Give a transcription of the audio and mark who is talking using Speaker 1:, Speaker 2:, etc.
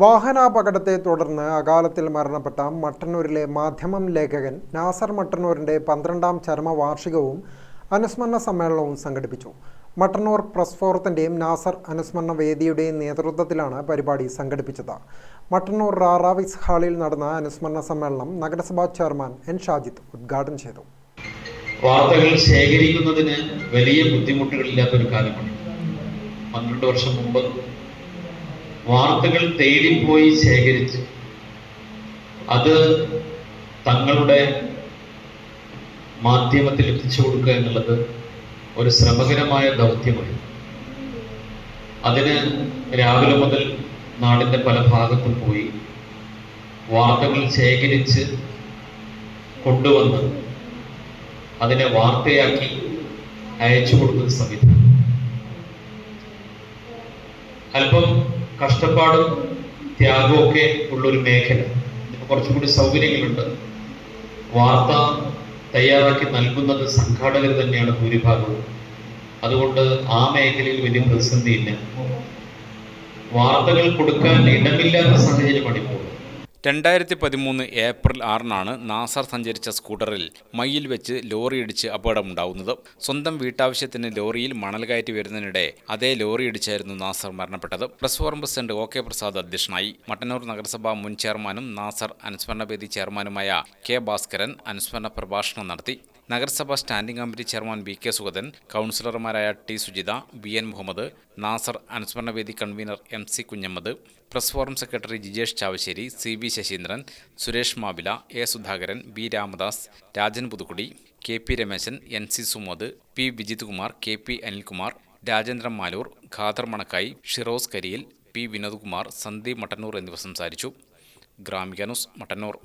Speaker 1: വാഹനാപകടത്തെ തുടർന്ന് അകാലത്തിൽ മരണപ്പെട്ട മട്ടന്നൂരിലെ മാധ്യമം ലേഖകൻ നാസർ മട്ടന്നൂരിന്റെ പന്ത്രണ്ടാം ചരമവാർഷികവും അനുസ്മരണ സമ്മേളനവും സംഘടിപ്പിച്ചു. മട്ടന്നൂർ പ്രസ് ഫോറത്തിന്റെയും നാസർ അനുസ്മരണ വേദിയുടെയും നേതൃത്വത്തിലാണ് പരിപാടി സംഘടിപ്പിച്ചത്. മട്ടന്നൂർ റാറാവിസ് ഹാളിൽ നടന്ന അനുസ്മരണ സമ്മേളനം നഗരസഭാ ചെയർമാൻ എൻ ഷാജിത്ത് ഉദ്ഘാടനം ചെയ്തു.
Speaker 2: വാർത്തകൾ ശേഖരിക്കുന്നതിന് വലിയ ബുദ്ധിമുട്ടുകളില്ലാത്തൊരു കാലമാണ്. പന്ത്രണ്ട് വർഷം മുമ്പ് വാർത്തകൾ തേടിപ്പോയി ശേഖരിച്ച് അത് തങ്ങളുടെ മാധ്യമത്തിൽ എത്തിച്ചു കൊടുക്കുക എന്നുള്ളത് ഒരു ശ്രമകരമായ ദൗത്യമായി അതിന് രാവിലെ മുതൽ നാടിന്റെ പല ഭാഗത്തും പോയി വാർത്തകൾ ശേഖരിച്ച് കൊണ്ടുവന്ന് അതിനെ വാർത്തയാക്കി അയച്ചു കൊടുക്കുന്ന സംവിധാനം. അല്പം കഷ്ടപ്പാടും ത്യാഗവും ഒക്കെ ഉള്ളൊരു മേഖല. ഇപ്പൊ കുറച്ചുകൂടി സൗകര്യങ്ങളുണ്ട്. വാർത്ത തയ്യാറാക്കി നൽകുന്നത് സംഘാടകർ തന്നെയാണ് ഭൂരിഭാഗവും. അതുകൊണ്ട് ആ മേഖലയിൽ വലിയ പ്രതിസന്ധിയില്ല. വാർത്തകൾ കൊടുക്കാൻ ഇടമില്ലാത്ത സാഹചര്യമാണ് ഇപ്പോൾ.
Speaker 3: രണ്ടായിരത്തി പതിമൂന്ന് ഏപ്രിൽ ആറിനാണ് നാസർ സഞ്ചരിച്ച സ്കൂട്ടറിൽ മയ്യിൽ വെച്ച് ലോറിയിടിച്ച് അപകടമുണ്ടാവുന്നത്. സ്വന്തം വീട്ടാവശ്യത്തിന് ലോറിയിൽ മണൽ കയറ്റി വരുന്നതിനിടെ അതേ ലോറി ഇടിച്ചായിരുന്നു നാസർ മരണപ്പെട്ടത്. Press forum president O K Prasad അധ്യക്ഷനായി. മട്ടന്നൂർ നഗരസഭാ മുൻ ചെയർമാനും നാസർ അനുസ്മരണ വേദി ചെയർമാനുമായ കെ ഭാസ്കരൻ അനുസ്മരണ പ്രഭാഷണം നടത്തി. നഗരസഭ standing committee chairman V K Sugathan കൗൺസിലർമാരായ T Sujitha B N Muhammad Nasar അനുസ്മരണ വേദി convener M C Kunhammad press forum secretary Jijesh Chavassery C V Sasheendran Suresh Mavila A Sudhakaran B Ramadas Rajan Puthukkudi K P Rameshan N C Sumod P Vijith Kumar K P Anilkumar Rajendran Maloor Khader Manakkayi Shiroz Kariyil P Vinodkumar Sandeep Mattannur എന്നിവർ സംസാരിച്ചു. Gramika news Mattannur.